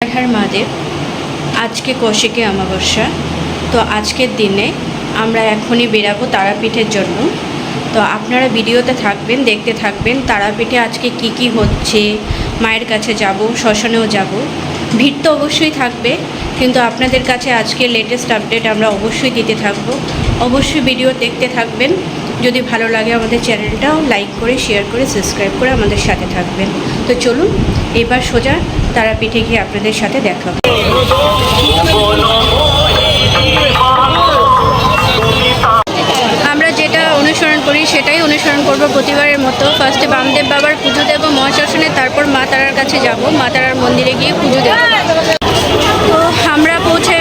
রাধার মাদেব আজকে কৌশিকী অমাবস্যা। তো আজকের দিনে আমরা এখনই বেরাবো তারাপীঠের জন্য। তো আপনারা ভিডিওতে থাকবেন, দেখতে থাকবেন তারাপীঠে আজকে কি কি হচ্ছে, মায়ের কাছে যাব, শ্মশানেও যাব। ভিড় তো অবশ্যই থাকবে, কিন্তু আপনাদের কাছে আজকে লেটেস্ট আপডেট আমরা অবশ্যই দিতে থাকব। অবশ্যই ভিডিও দেখতে থাকবেন। যদি ভালো লাগে আমাদের চ্যানেলটাও লাইক করে, শেয়ার করে, সাবস্ক্রাইব করে আমাদের সাথে থাকবেন। তো চলুন, এবার সোজা তারাপীঠে গিয়ে আপনাদের সাথে দেখা আমরা যেটা অনুসরণ করি সেটাই অনুসরণ করব প্রতিবারের মতো। ফার্স্টে বামদেব বাবার পুজো দেব মহাশাসনে, তারপর মা তারার কাছে যাব। মা তারার মন্দিরে গিয়ে পুজো দেব। তো আমরা পৌঁছে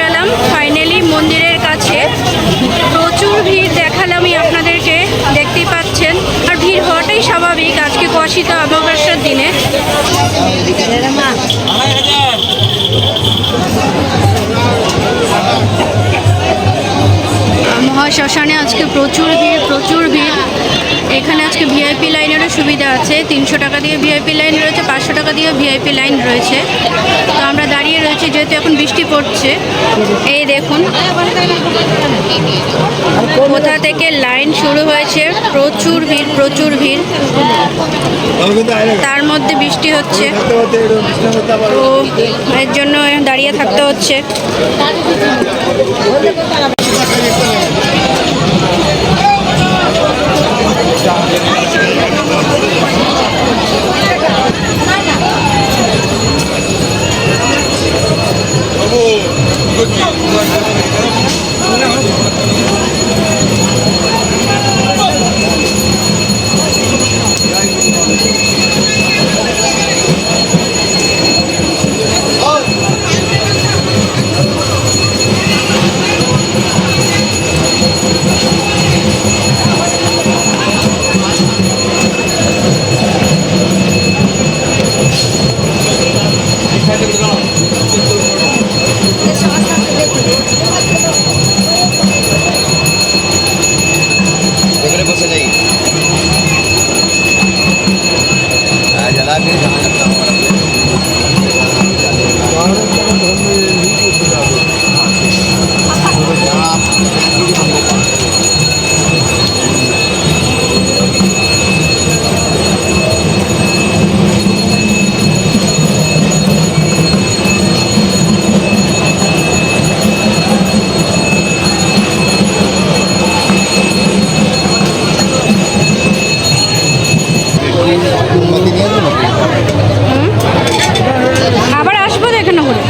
মহাশ্মশানে আজকে প্রচুর ভিড় প্রচুর ভিড়। এখানে আজকে ভিআইপি লাইনেরও সুবিধা আছে। তিনশো টাকা দিয়ে ভিআইপি লাইন রয়েছে, পাঁচশো টাকা দিয়েও ভিআইপি লাইন রয়েছে। তো আমরা দাঁড়িয়ে রয়েছি, যেহেতু এখন বৃষ্টি পড়ছে। এই দেখুন। কোথা থেকে লাইন শুরু হয়েছে? প্রচুর ভিড় প্রচুর ভিড়। তার মধ্যে বৃষ্টি হচ্ছে। তো এর জন্য দাঁড়িয়ে থাকতে হচ্ছে। এখানে আবার আসব তো এখানে ঘুরে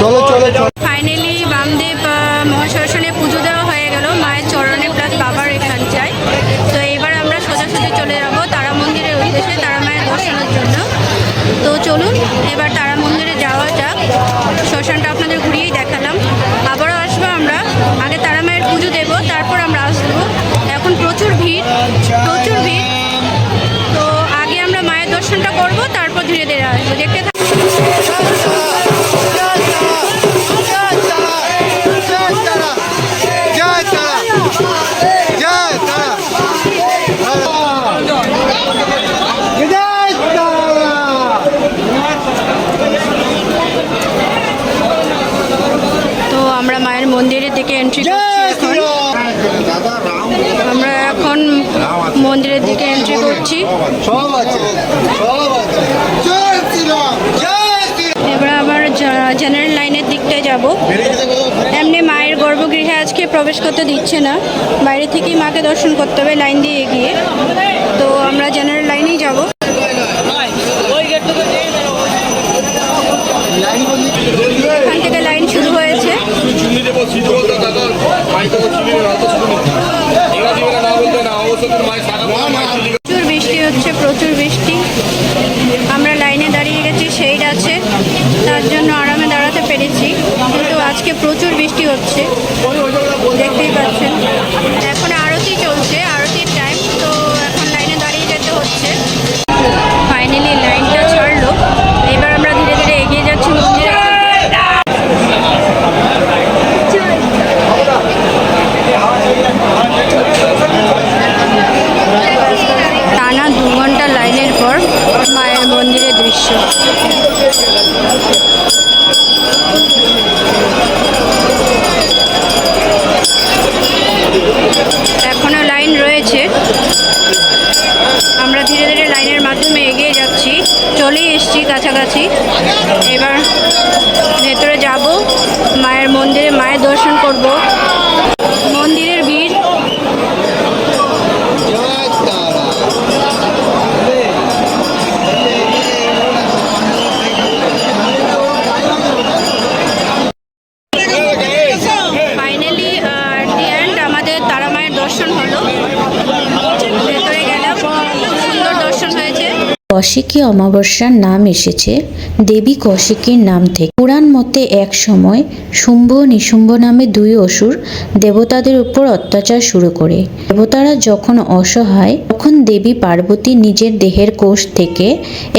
চলো চলো ফাইনালি বামদেব আহ, পুজো দেওয়া হয়ে গেল। মায়ের চরণে প্লাস বাবার এখান চাই তো এবার আমরা সোজাসুজি চলে যাব তারা মন্দিরের উদ্দেশ্যে তারা মায়ের দর্শনের জন্য। তো চলুন এবার তারা মন্দিরে যাওয়া যাক। শ্মশানটা আপনাদের ঘুরিয়েই দেখালাম। আবারও আসব আমরা। আগে তারা মায়ের পুজো দেব তারপর আমরা আসব। এখন প্রচুর ভিড় প্রচুর দেখতে তো আমরা মায়ের মন্দিরের দিকে এন্ট্রি করছি এখন। আমরা এখন মন্দিরের দিকে এন্ট্রি করছি। এবার আবার জেনারেল লাইনের দিকটায় যাব। এমনি মায়ের গর্ভগৃহে আজকে প্রবেশ করতে দিচ্ছে না। বাইরে থেকেই মাকে দর্শন করতে হবে লাইন দিয়ে এগিয়ে। তো আমরা জেনারেল লাইনেই যাব। এখান তার জন্য আরামে দাঁড়াতে পেরেছি। কিন্তু আজকে প্রচুর বৃষ্টি হচ্ছে। দেখতেই পাচ্ছেন। এখন আরতি চলছে, আরতির টাইম তো এখন লাইনে দাঁড়িয়ে যেতে হচ্ছে। ফাইনালি লাইনটা ছাড়লো। এবার আমরা ধীরে ধীরে এগিয়ে যাচ্ছি টানা দু ঘণ্টা লাইনের পর মায়ের মন্দিরের দৃশ্য। আমরা ধীরে ধীরে লাইনের মাধ্যমে এগিয়ে যাচ্ছি। চলেই এসছি কাছাকাছি। এবার ভেতরে যাব। মায়ের মন্দিরে মায়ের দর্শন করব। মন্দিরের ভিড়। ফাইনালি uh, আমাদের তারা মায়ের দর্শন হলো। কৌশিকী অমাবস্যার নাম এসেছে, দেবী কৌশিকীর নাম থেকে। পুরাণ মতে এক সময় শুম্ভ নিশুম্ভ নামে দুই অসুর দেবতাদের উপর অত্যাচার শুরু করে। দেবতারা যখন অসহায়, তখন দেবী পার্বতী নিজের দেহের কোষ থেকে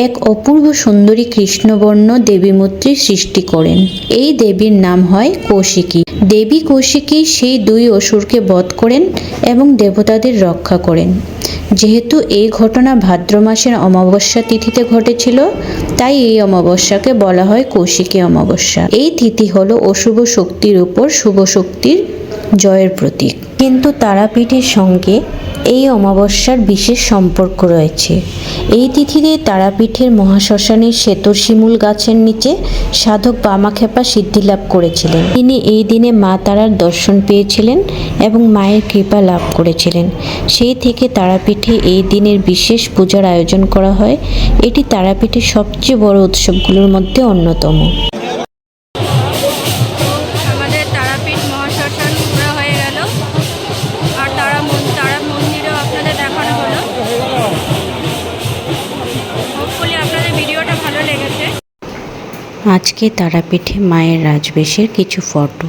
এক অপূর্ব সুন্দরী কৃষ্ণবর্ণ দেবীমূর্তি সৃষ্টি করেন। এই দেবীর নাম হয় কৌশিকী। দেবী কৌশিকী সেই দুই অসুরকে বধ করেন এবং দেবতাদের রক্ষা করেন। যেহেতু এই ঘটনা ভাদ্র মাসের অমাবস্যা তিথিতে ঘটেছিল, তাই এই অমাবস্যাকে বলা হয় কৌশিকী অমাবস্যা। এই তিথি হলো অশুভ শক্তির উপর শুভ শক্তির জয়ের প্রতীক। কিন্তু তারাপীঠের সঙ্গে এই অমাবস্যার বিশেষ সম্পর্ক রয়েছে। এই তিথিতে তারাপীঠের মহাশ্মশানের শ্বেতর শিমুল গাছের নিচে সাধক বামাখ্যাপা সিদ্ধিলাভ করেছিলেন। তিনি এই দিনে মা তারার দর্শন পেয়েছিলেন এবং মায়ের কৃপা লাভ করেছিলেন। সেই থেকে তারাপীঠে এই দিনের বিশেষ পূজার আয়োজন করা হয়। এটি তারাপীঠের সবচেয়ে বড় উৎসবগুলোর মধ্যে অন্যতম। আজকে তারাপীঠে মায়ের রাজবেশের কিছু ফটো।